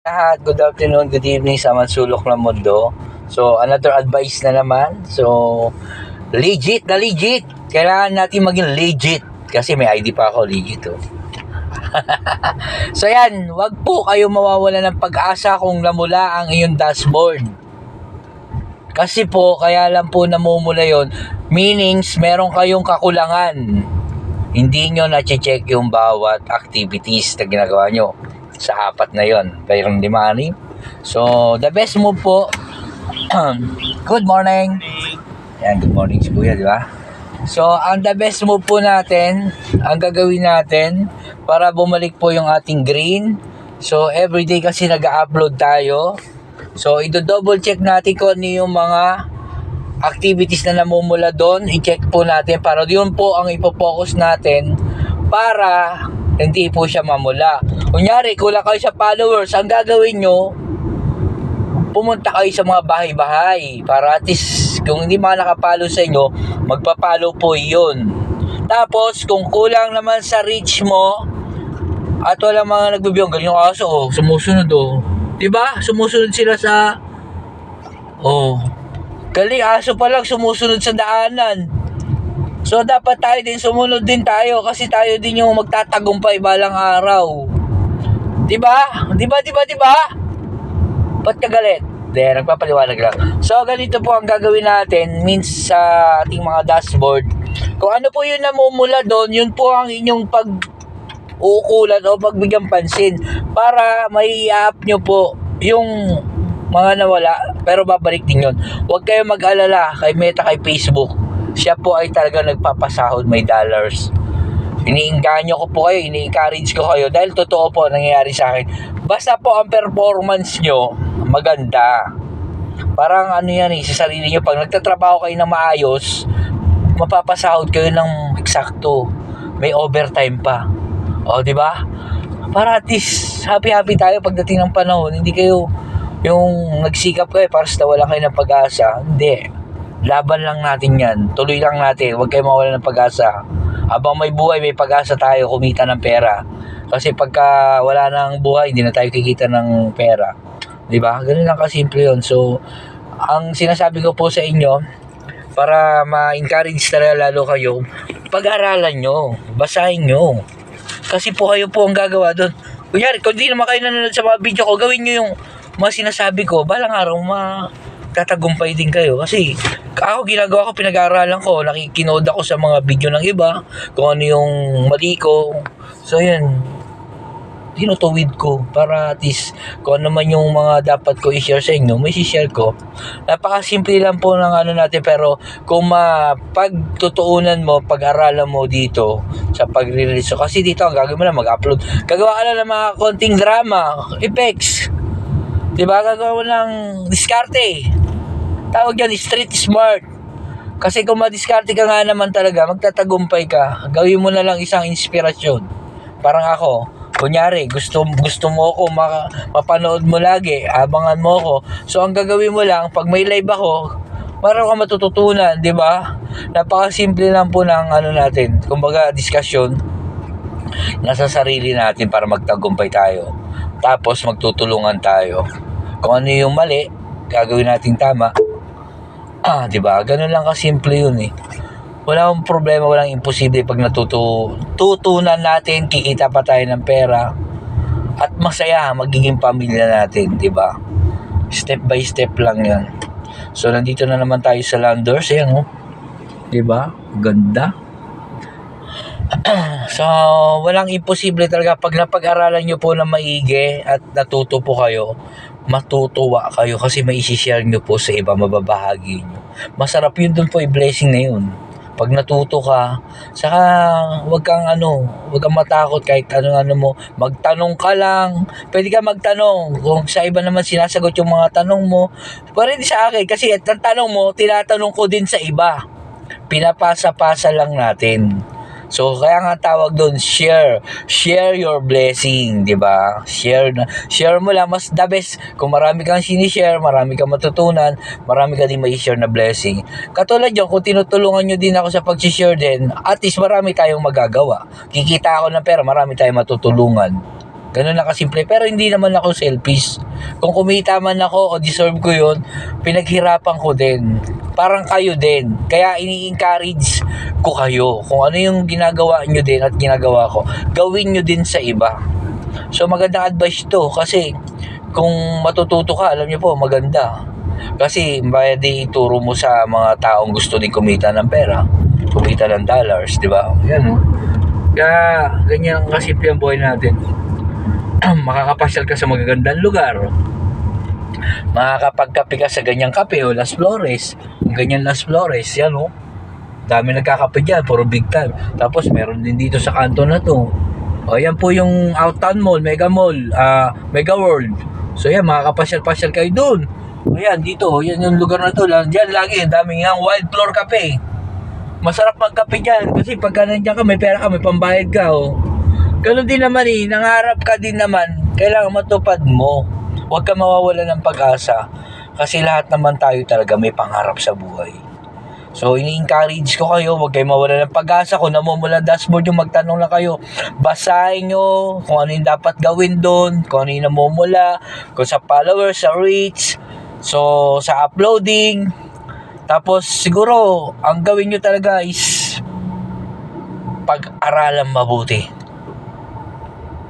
lahat, good afternoon, good evening sa mansulok ng mundo. So, another advice na naman. So, legit na legit. Kailangan natin maging legit. Kasi may ID pa ako, legit oh. so yan, wag po kayo mawawala ng pag-asa kung namula ang iyong dashboard. Kasi po, kaya lang po namumula yon meanings meron kayong kakulangan. Hindi nyo na-check yung bawat activities na ginagawa nyo sa apat na yon. Mayroon lima, anim. So, the best move po, good morning. Yan, good morning si Kuya, di ba? So, ang the best move po natin, ang gagawin natin para bumalik po yung ating green. So, everyday kasi nag-upload tayo. So, i-double check natin kung ano yung mga activities na namumula doon. I-check po natin para yun po ang ipopokus natin para hindi po siya mamula. Kunyari, kulang kayo sa followers, ang gagawin nyo, pumunta kayo sa mga bahay-bahay para at least kung hindi mga nakapalo sa inyo, magpapalo po yun. Tapos, kung kulang naman sa reach mo, at wala mga nagbibiyong, ganyan yung aso, oh, sumusunod, oh. Diba? Sumusunod sila sa, oh, Galing, aso pa lang sumusunod sa daanan. So, dapat tayo din, sumunod din tayo kasi tayo din yung magtatagumpay balang araw. Diba? Diba, diba, diba? Ba't ka galit? Nagpapaliwanag lang. So, ganito po ang gagawin natin means sa ating mga dashboard. Kung ano po yun namumula doon, yun po ang inyong pag uukulan o pagbigyan pansin para may up nyo po yung mga nawala pero babalik din yun. Huwag kayo mag-alala kay Meta kay Facebook. Siya po ay talaga nagpapasahod may dollars. Iniinganyo ko po kayo, ini-encourage ko kayo dahil totoo po nangyayari sa akin. Basta po ang performance nyo maganda. Parang ano yan eh, sa sarili nyo, pag nagtatrabaho kayo ng maayos, mapapasahod kayo ng eksakto. May overtime pa. O, di ba? Para at least happy-happy tayo pagdating ng panahon. Hindi kayo yung nagsikap kayo para sa wala kayo ng pag-asa. Hindi. Laban lang natin yan. Tuloy lang natin. Huwag kayo mawala ng pag-asa. Habang may buhay, may pag-asa tayo kumita ng pera. Kasi pagka wala nang buhay, hindi na tayo kikita ng pera. 'Di ba? Ganun lang kasimple 'yon. So, ang sinasabi ko po sa inyo, para ma-encourage talaga lalo kayo, pag-aralan nyo, basahin nyo. Kasi po kayo po ang gagawa doon. Kunyari, kung di naman kayo nanonood sa mga video ko, gawin nyo yung mga sinasabi ko, balang araw ma tatagumpay din kayo. Kasi ako ginagawa ko, pinag-aaralan ko, nakikinood ako sa mga video ng iba, kung ano yung mali ko. So yun, tinutuwid ko para at least kung ano man yung mga dapat ko i-share sa inyo, may i-share ko. Napakasimple lang po ng ano natin pero kung mapagtutuunan mo, pag-aralan mo dito sa pag-release. So, kasi dito ang gagawin mo lang mag-upload. Gagawa ka lang ng mga konting drama, effects. Diba? Gagawa mo ng diskarte. Tawag yan, street smart. Kasi kung madiskarte ka nga naman talaga, magtatagumpay ka. Gawin mo na lang isang inspirasyon. Parang ako, kunyari, gusto, gusto mo ako, maka, mapanood mo lagi, abangan mo ako. So, ang gagawin mo lang, pag may live ako, meron ka matututunan, di ba? Napakasimple lang po ng ano natin, kumbaga, diskusyon, nasa sarili natin para magtagumpay tayo. Tapos, magtutulungan tayo. Kung ano yung mali, gagawin natin tama. Ah, di ba? Ganun lang kasimple yun eh. Wala akong problema, walang imposible pag tutunan natin, kikita pa tayo ng pera. At masaya, magiging pamilya natin, di ba? Step by step lang yan. So, nandito na naman tayo sa Landers. Ayan, oh. Di ba? Ganda. so, walang imposible talaga pag napag-aralan nyo po na maigi at natuto po kayo, matutuwa kayo kasi may isi-share nyo po sa iba, mababahagi nyo. Masarap yun dun po, i-blessing na yun. Pag natuto ka, saka wag kang ano, wag kang matakot kahit ano ano mo, magtanong ka lang. Pwede ka magtanong kung sa iba naman sinasagot yung mga tanong mo. Hindi sa akin kasi ang tanong mo, tinatanong ko din sa iba. Pinapasa-pasa lang natin. So, kaya nga tawag doon, share. Share your blessing, di ba? Share, na, share mo lang, mas the best. Kung marami kang sinishare, marami kang matutunan, marami ka din may share na blessing. Katulad yun, kung tinutulungan nyo din ako sa pag-share din, at least marami tayong magagawa. Kikita ako ng pera, marami tayong matutulungan. Ganun na kasimple. Pero hindi naman ako selfish. Kung kumita man ako o deserve ko yun, pinaghirapan ko din. Parang kayo din. Kaya ini-encourage ko kayo. Kung ano yung ginagawa nyo din at ginagawa ko, gawin nyo din sa iba. So magandang advice to kasi kung matututo ka, alam nyo po, maganda. Kasi di ituro mo sa mga taong gusto din kumita ng pera, kumita ng dollars, di ba? Yan oh. Kaya ganyan ang kasimple ang buhay natin. Makakapasyal ka sa magagandang lugar. Makakapagkape ka sa ganyang kape o Las Flores. Ganyan Las Flores, yan oh. Dami nagkakape dyan, puro big time. Tapos meron din dito sa kanto na to. O yan po yung Outtown Mall, Mega Mall, ah Mega World. So yan, makakapasyal-pasyal kayo doon. Ayan, dito, yan yung lugar na to. Diyan lagi, daming nga wild floor cafe. Masarap magkape dyan kasi pagka nandiyan ka, may pera ka, may pambayad ka. Oh. Ganun din naman eh, nangarap ka din naman, kailangan matupad mo. Huwag ka mawawala ng pag-asa kasi lahat naman tayo talaga may pangarap sa buhay. So, ini-encourage ko kayo, huwag kayo mawala ng pag-asa. Kung namumula dashboard yung magtanong lang kayo, basahin nyo kung ano yung dapat gawin doon, kung ano yung namumula, kung sa followers, sa reach, so sa uploading. Tapos, siguro, ang gawin nyo talaga is pag-aralan mabuti.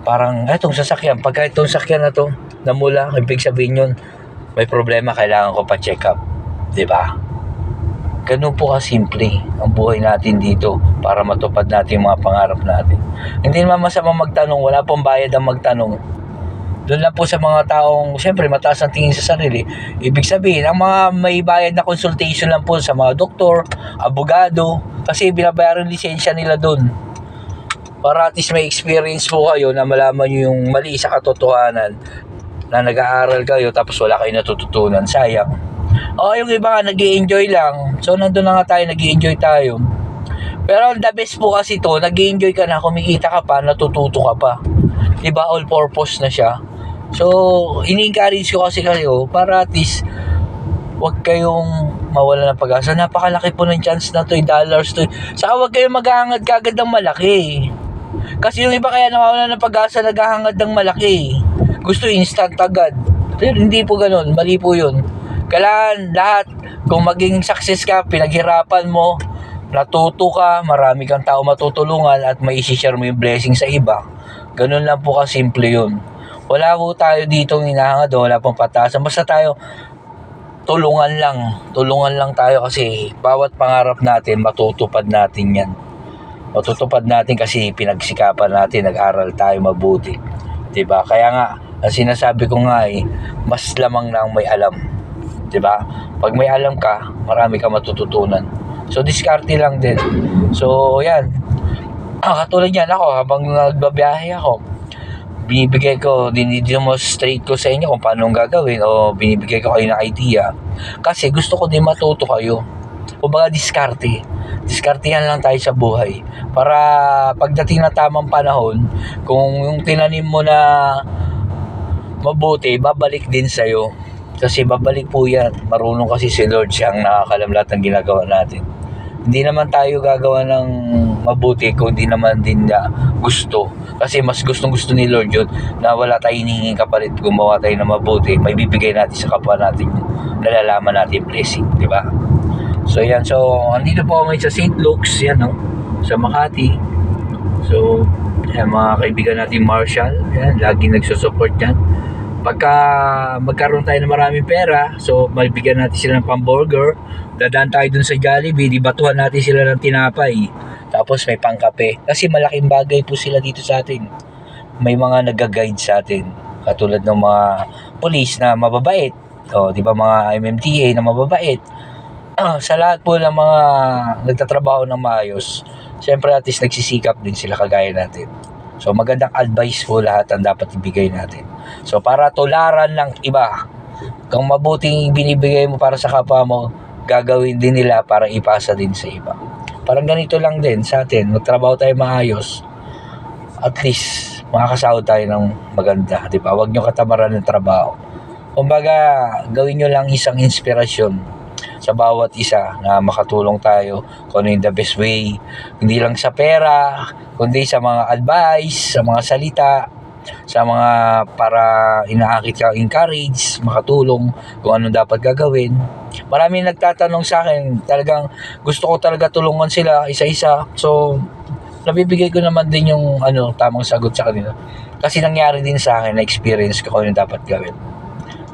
Parang, etong sasakyan, pagka itong sasakyan na to, namula, ibig sabihin yun, may problema, kailangan ko pa check up. 'Di ba? Ganun po kasimple ang buhay natin dito para matupad natin yung mga pangarap natin. Hindi naman masama magtanong, wala pong bayad ang magtanong. Doon lang po sa mga taong, siyempre, mataas ang tingin sa sarili. Ibig sabihin, ang mga may bayad na consultation lang po sa mga doktor, abogado, kasi binabayaran lisensya nila doon. Para at least may experience po kayo na malaman nyo yung mali sa katotohanan na nag-aaral kayo tapos wala kayo natututunan. Sayang. O yung iba nga nag enjoy lang. So nandun na nga tayo, nag enjoy tayo. Pero the best po kasi to, nag enjoy ka na, kumikita ka pa, natututo ka pa. Diba, all purpose na siya. So, ini-encourage ko kasi kayo para at least huwag kayong mawala ng pag-asa. Napakalaki po ng chance na to, eh, dollars to. Saka huwag kayong maghahangad kagad ng malaki. Kasi yung iba kaya nawawala ng pag-asa, naghahangad ng malaki. Gusto instant agad. Pero hindi po ganun, mali po yun. Kailangan lahat, kung maging success ka, pinaghirapan mo, natuto ka, marami kang tao matutulungan at may share mo yung blessing sa iba. Ganun lang po kasimple yun. Wala po tayo dito hinahangad, wala pong patasan. Basta tayo, tulungan lang. Tulungan lang tayo kasi bawat pangarap natin, matutupad natin yan. Matutupad natin kasi pinagsikapan natin, nag-aral tayo mabuti. ba? Kaya nga, ang sinasabi ko nga eh, mas lamang na ang may alam. 'Di ba? Pag may alam ka, marami ka matututunan. So diskarte lang din. So, yan. Ah, katulad yan ako habang nagbabiyahe ako. Binibigay ko, dinidemonstrate ko sa inyo kung paano gagawin o binibigay ko kayo ng idea. Kasi gusto ko din matuto kayo. Kumbaga diskarte. Diskartehan lang tayo sa buhay. Para pagdating na tamang panahon, kung yung tinanim mo na mabuti, babalik din sa'yo. Kasi babalik po yan. Marunong kasi si Lord siya ang nakakalam lahat ng ginagawa natin. Hindi naman tayo gagawa ng mabuti kung hindi naman din na gusto. Kasi mas gustong gusto ni Lord yun na wala tayong hinihinging kapalit gumawa tayo ng mabuti. May bibigay natin sa kapwa natin yung nalalaman natin blessing. Di ba? So yan. So andito po kami sa St. Luke's. Yan no? Sa Makati. So yan, mga kaibigan natin Marshall. Yan, lagi nagsusupport yan pagka magkaroon tayo ng maraming pera, so magbigyan natin sila ng pamburger, dadaan tayo dun sa Jollibee, di batuhan natin sila ng tinapay. Tapos may pangkape. Kasi malaking bagay po sila dito sa atin. May mga nag-guide sa atin. Katulad ng mga police na mababait. O, di ba mga MMTA na mababait. sa lahat po ng mga nagtatrabaho ng maayos, syempre at least nagsisikap din sila kagaya natin. So magandang advice po lahat ang dapat ibigay natin. So para tularan ng iba, kung mabuting binibigay mo para sa kapwa mo, gagawin din nila para ipasa din sa iba. Parang ganito lang din sa atin, magtrabaho tayo maayos. At least makakasahod tayo ng maganda, di ba? Huwag nyo katamaran ng trabaho. Kumbaga, gawin nyo lang isang inspirasyon sa bawat isa na makatulong tayo kung ano the best way. Hindi lang sa pera, kundi sa mga advice, sa mga salita, sa mga para inaakit ka encourage, makatulong kung ano dapat gagawin. Marami nagtatanong sa akin, talagang gusto ko talaga tulungan sila isa-isa. So, nabibigay ko naman din yung ano tamang sagot sa kanila. Kasi nangyari din sa akin na experience ko kung ano dapat gawin.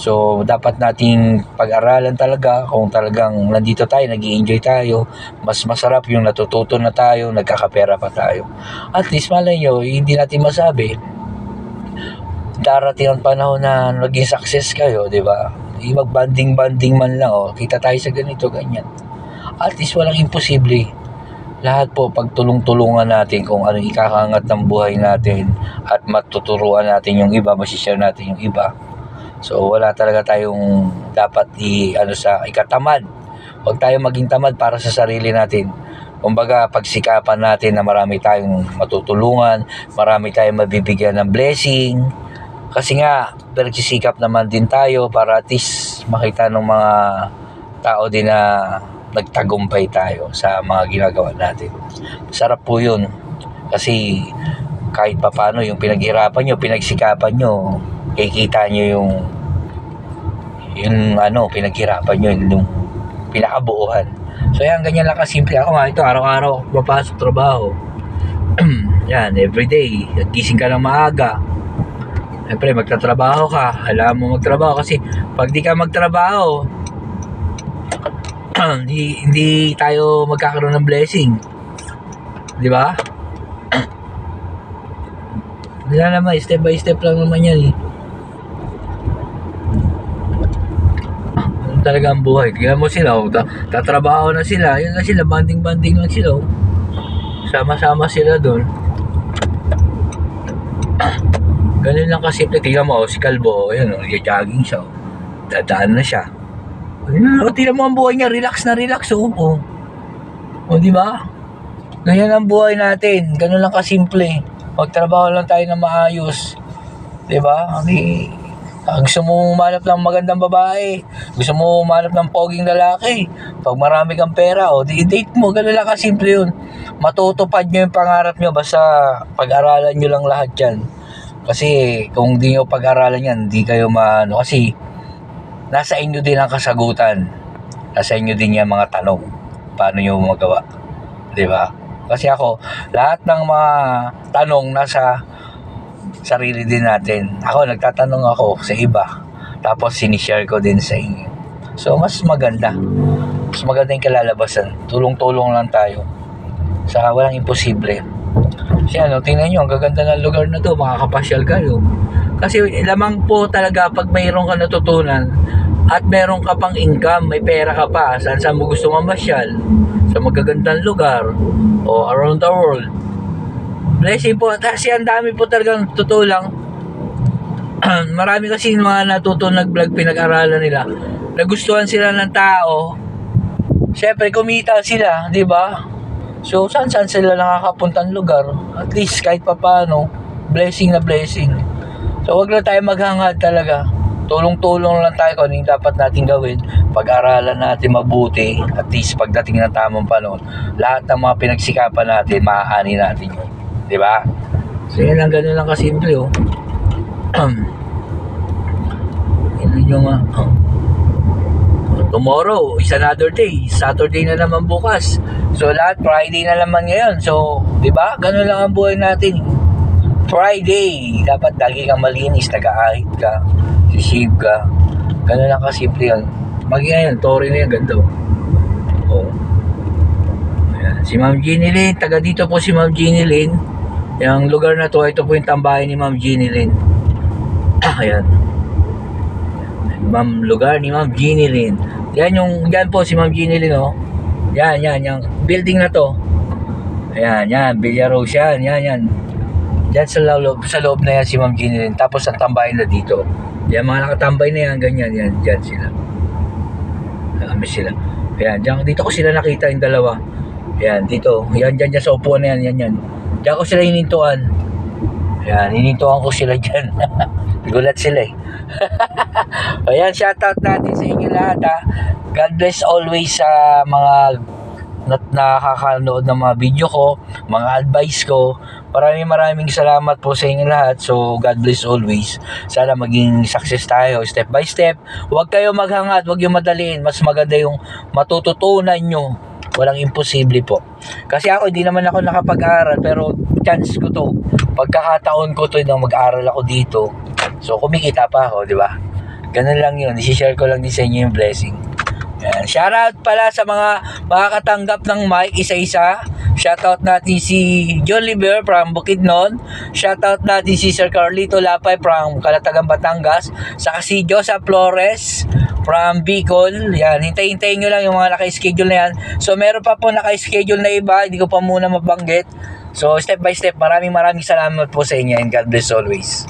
So, dapat nating pag-aralan talaga kung talagang nandito tayo, nag enjoy tayo. Mas masarap yung natututo na tayo, nagkakapera pa tayo. At least, malay nyo, hindi natin masabi. Darating ang panahon na naging success kayo, di ba? Mag-banding-banding man lang, oh. kita tayo sa ganito, ganyan. At least, walang imposible. Lahat po, pagtulong-tulungan natin kung ano ikakangat ng buhay natin at matuturuan natin yung iba, masishare natin yung iba. So wala talaga tayong dapat i ano sa ikatamad. Huwag tayo maging tamad para sa sarili natin. Kumbaga, pagsikapan natin na marami tayong matutulungan, marami tayong mabibigyan ng blessing. Kasi nga, nagsisikap naman din tayo para at least makita ng mga tao din na nagtagumpay tayo sa mga ginagawa natin. Sarap po yun. Kasi kahit papano yung pinaghirapan nyo, pinagsikapan nyo, kikita nyo yung yung ano, pinaghirapan nyo, yung pinakabuuhan. So yan, ganyan lang kasimple. Ako nga, ito, araw-araw, papasok trabaho. yan, everyday. Gising ka ng maaga. Siyempre, magtatrabaho ka. Alam mo magtrabaho kasi pag di ka magtrabaho, hindi, hindi tayo magkakaroon ng blessing. Di ba? Wala naman, step by step lang naman yan eh. Talaga ang buhay. Kaya mo sila, oh, ta- tatrabaho na sila, yun na sila, banding-banding lang sila. oh. Sama-sama sila doon. Ganun lang kasimple. Tingnan mo, oh, si Calvo, oh, yun, oh, jogging siya. Oh. Dadaan na siya. Ayun, oh, tingnan mo ang buhay niya, relax na relax. Oh, oh. O, di ba? Ganyan ang buhay natin. Ganun lang kasimple. Magtrabaho lang tayo na maayos. Di ba? Di, ah, gusto mo umanap ng magandang babae. Gusto mo umanap ng poging lalaki. Pag marami kang pera, o di date mo. Ganun lang kasimple yun. Matutupad nyo yung pangarap nyo basta pag-aralan nyo lang lahat yan. Kasi kung di nyo pag-aralan yan, di kayo maano. Kasi nasa inyo din ang kasagutan. Nasa inyo din yan mga tanong. Paano nyo magawa. Di ba? Kasi ako, lahat ng mga tanong nasa sarili din natin. Ako, nagtatanong ako sa iba. Tapos, sinishare ko din sa inyo. So, mas maganda. Mas maganda yung kalalabasan. Tulong-tulong lang tayo. Sa walang imposible. Kasi ano, tingnan nyo, ang gaganda ng lugar na to, makakapasyal kayo. Kasi lamang po talaga pag mayroon ka natutunan at meron ka pang income, may pera ka pa, saan saan mo gusto mamasyal, sa magagandang lugar, o around the world. Blessing po, kasi ang dami po talagang totoo lang. Marami kasi mga natuto nag-vlog pinag-aralan nila. Nagustuhan sila ng tao. Siyempre, kumita sila, di ba? So, saan saan sila nakakapuntang lugar? At least, kahit papano, blessing na blessing. So, wag lang tayo maghangad talaga. Tulong-tulong lang tayo kung ano yung dapat natin gawin. Pag-aralan natin mabuti. At least, pagdating ng tamang panahon, lahat ng mga pinagsikapan natin, maaani natin yun. Di ba? So, yan lang, ganun lang kasimple, oh. Yun yung nga, oh. Tomorrow is another day. Saturday na naman bukas. So lahat Friday na naman ngayon. So, 'di ba? Ganun lang ang buhay natin. Friday, dapat lagi kang malinis, nag-aahit ka, sisib ka. Ganun lang kasimple yun. Maging ngayon, Tory na yan, ganda. Oh. Ayan. Si Ma'am Jeannie Lynn, taga dito po si Ma'am Jeannie Lynn. Yung lugar na to, ito po yung tambahay ni Ma'am Jeannie Lynn. Ayan. Ma'am lugar ni Ma'am Jeannie Lynn. Yan yung, yan po si Ma'am Jeannie Lynn, oh. Yan, yan, yung building na to. Ayan, yan, Villa Rose yan, yan, yan. Diyan sa loob, sa loob na yan si Ma'am Jeannie Lynn. Tapos ang tambahin na dito. Yan, mga nakatambay na yan, ganyan, yan, dyan sila. Kami sila. Ayan, dyan, dito ko sila nakita yung dalawa. Ayan, dito. Yan, dyan, dyan sa upuan na yan, yan, yan. Diyan ko sila hinintuan. Ayan, hinintuan ko sila dyan. Gulat sila eh. Ayan, shoutout natin sa inyo lahat ha. God bless always sa mga na, nakakanood ng mga video ko, mga advice ko. Maraming maraming salamat po sa inyo lahat. So, God bless always. Sana maging success tayo step by step. Huwag kayo maghangat, huwag yung madaliin. Mas maganda yung matututunan nyo. Walang imposible po. Kasi ako, hindi naman ako nakapag-aral, pero chance ko to. Pagkakataon ko to na mag-aral ako dito. So, kumikita pa ako, di ba? Ganun lang yun. I-share ko lang din sa inyo yung blessing. Yan. Shoutout pala sa mga makakatanggap ng mic isa-isa. Shoutout natin si John Liber from Bukidnon. Shoutout natin si Sir Carlito Lapay from Calatagan, Batangas. Saka si Joseph Flores from Bicol. Yan, hintayin-hintayin nyo lang yung mga naka-schedule na yan. So, meron pa po naka-schedule na iba. Hindi ko pa muna mabanggit. So, step by step, maraming maraming salamat po sa inyo and God bless always.